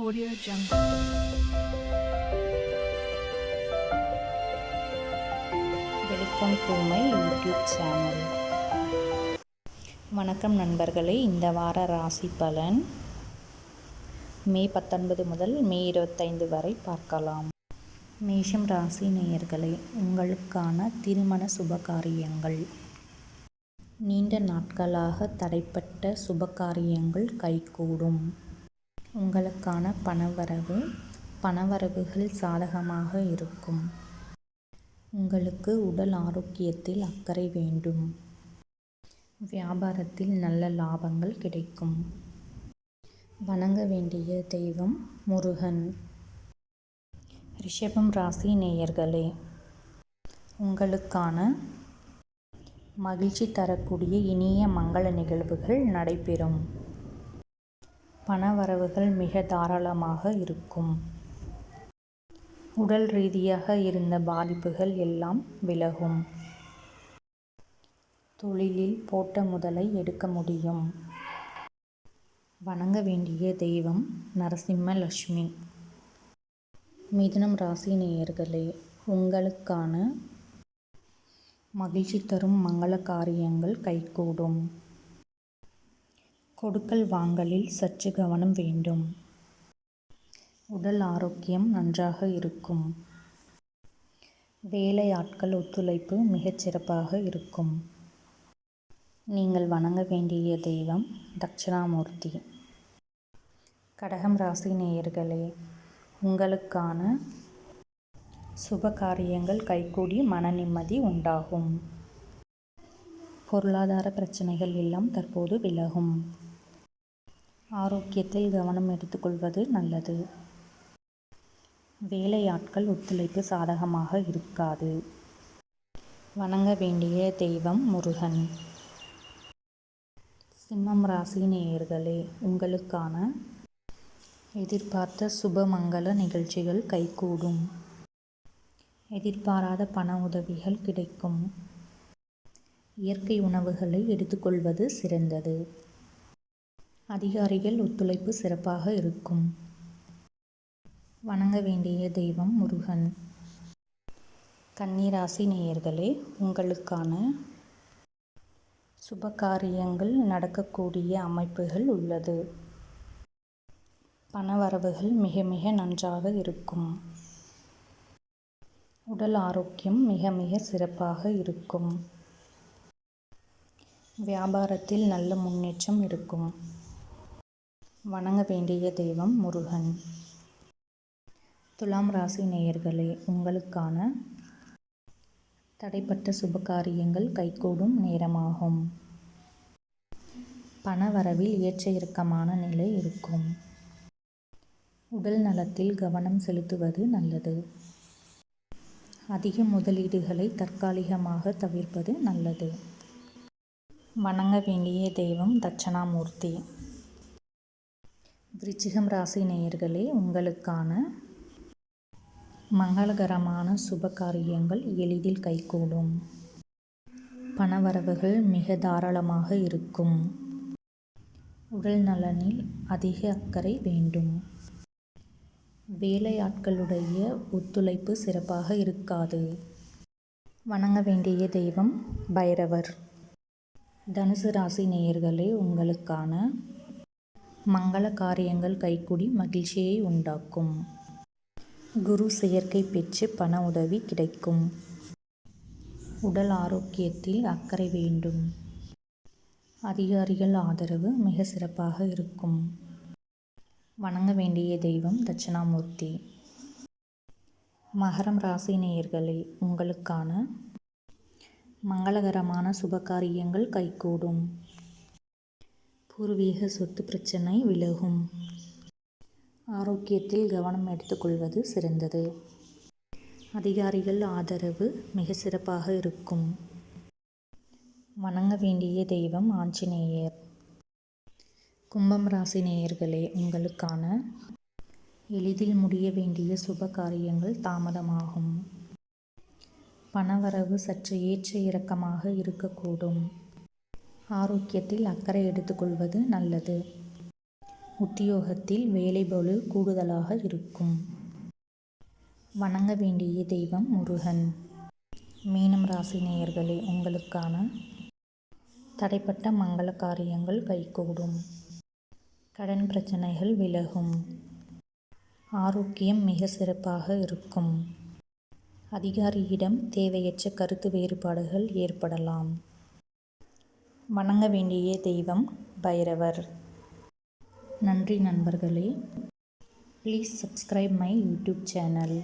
Audio Jungle. Welcome to my YouTube channel. வணக்கம் நண்பர்களே இந்த வார ராசி பலன். மே பத்தொன்பது முதல் மே இருபத்தைந்து வரை பார்க்கலாம். மேஷம் ராசி நேயர்களே உங்களுக்கான திருமண சுபகாரியங்கள். நீண்ட நாட்களாக தடைப்பட்ட சுபகாரியங்கள் கைகூடும். உங்களுக்கான பணவரவு பணவரவுகள் சாதகமாக இருக்கும். உங்களுக்கு உடல் ஆரோக்கியத்தில் அக்கறை வேண்டும். வியாபாரத்தில் நல்ல லாபங்கள் கிடைக்கும். வணங்க வேண்டிய தெய்வம் முருகன். ரிஷபம் ராசி நேயர்களே உங்களுக்கான மகிழ்ச்சி தரக்கூடிய இனிய மங்கள நிகழ்வுகள் நடைபெறும். பணவரவுகள் மிக தாராளமாக இருக்கும். உடல் ரீதியாக இருந்த பாதிப்புகள் எல்லாம் விலகும். தொழிலில் போட்ட முதலை எடுக்க முடியும். வணங்க வேண்டிய தெய்வம் நரசிம்ம லட்சுமி. மிதுனம் ராசி நேயர்களே உங்களுக்கான மகிழ்ச்சி தரும் மங்கள காரியங்கள் கைகூடும். கொடுக்கல் வாங்கலில் சற்று கவனம் வேண்டும். உடல் ஆரோக்கியம் நன்றாக இருக்கும். வேலையாட்கள் ஒத்துழைப்பு மிகச்சிறப்பாக இருக்கும். நீங்கள் வணங்க வேண்டிய தெய்வம் தட்சிணாமூர்த்தி. கடகம் ராசி நேயர்களே உங்களுக்கான சுப காரியங்கள் கைகூடி மன நிம்மதி உண்டாகும். பொருளாதார பிரச்சனைகள் எல்லாம் தற்போது விலகும். ஆரோக்கியத்தில் கவனம் எடுத்துக்கொள்வது நல்லது. வேலையாட்கள் ஒத்துழைப்பு சாதகமாக இருக்காது. வணங்க வேண்டிய தெய்வம் முருகன். சிம்மம் ராசி நேயர்களே உங்களுக்கான எதிர்பார்த்த சுபமங்கல நிகழ்ச்சிகள் கைகூடும். எதிர்பாராத பண உதவிகள் கிடைக்கும். இயற்கை உணவுகளை எடுத்துக்கொள்வது சிறந்தது. அதிகாரிகள் ஒத்துழைப்பு சிறப்பாக இருக்கும். வணங்க வேண்டிய தெய்வம் முருகன். கன்னிராசி நேயர்களே உங்களுக்கான சுபகாரியங்கள் நடக்கக்கூடிய அமைப்புகள் உள்ளது. பணவரவுகள் மிக மிக நன்றாக இருக்கும். உடல் ஆரோக்கியம் மிக மிக சிறப்பாக இருக்கும். வியாபாரத்தில் நல்ல முன்னேற்றம் இருக்கும். வணங்க வேண்டிய தெய்வம் முருகன். துலாம் ராசி நேயர்களே உங்களுக்கான தடைப்பட்ட சுபகாரியங்கள் கைகூடும் நேரமாகும். பணவரவில் ஏற்ற இறக்கமான நிலை இருக்கும். உடல் நலத்தில் கவனம் செலுத்துவது நல்லது. அதிக முதலீடுகளை தற்காலிகமாக தவிர்ப்பது நல்லது. வணங்க வேண்டிய தெய்வம் தட்சணாமூர்த்தி. விருச்சிகம் ராசி நேயர்களே உங்களுக்கான மங்களகரமான சுப காரியங்கள் எளிதில் கைகூடும். பணவரவுகள் மிக தாராளமாக இருக்கும். உடல் நலனில் அதிக அக்கறை வேண்டும். வேலையாட்களுடைய ஒத்துழைப்பு சிறப்பாக இருக்காது. வணங்க வேண்டிய தெய்வம் பைரவர். தனுசு ராசி நேயர்களே உங்களுக்கான மங்கள காரியங்கள் கைக்கூடி மகிழ்ச்சியை உண்டாக்கும். குரு செயற்கை பெற்று பண உதவி கிடைக்கும். உடல் ஆரோக்கியத்தில் அக்கறை வேண்டும். அதிகாரிகள் ஆதரவு மிக சிறப்பாக இருக்கும். வணங்க வேண்டிய தெய்வம் தட்சிணாமூர்த்தி. மகரம் ராசி நேயர்களே உங்களுக்கான மங்களகரமான சுபகாரியங்கள் கைகூடும். பூர்வீக சொத்து பிரச்சனை விலகும். ஆரோக்கியத்தில் கவனம் எடுத்துக்கொள்வது சிறந்தது. அதிகாரிகள் ஆதரவு மிக சிறப்பாக இருக்கும். வணங்க வேண்டிய தெய்வம் ஆஞ்சநேயர். கும்பம் ராசி நேயர்களே உங்களுக்கான எளிதில் முடிய வேண்டிய சுப காரியங்கள் தாமதமாகும். பணவரவு சற்று ஏற்ற இறக்கமாக இருக்கக்கூடும். ஆரோக்கியத்தில் அக்கறை எடுத்துக்கொள்வது நல்லது. உத்தியோகத்தில் வேலை பொழு கூடுதலாக இருக்கும். வணங்க வேண்டிய தெய்வம் முருகன். மீனம் ராசி நேயர்களே உங்களுக்கான தடைப்பட்ட மங்கள காரியங்கள் கைகூடும். கடன் பிரச்சனைகள் விலகும். ஆரோக்கியம் மிக சிறப்பாக இருக்கும். அதிகாரியிடம் தேவையற்ற கருத்து வேறுபாடுகள் ஏற்படலாம். வணங்க வேண்டிய தெய்வம் பைரவர். நன்றி நண்பர்களே. Please subscribe my YouTube channel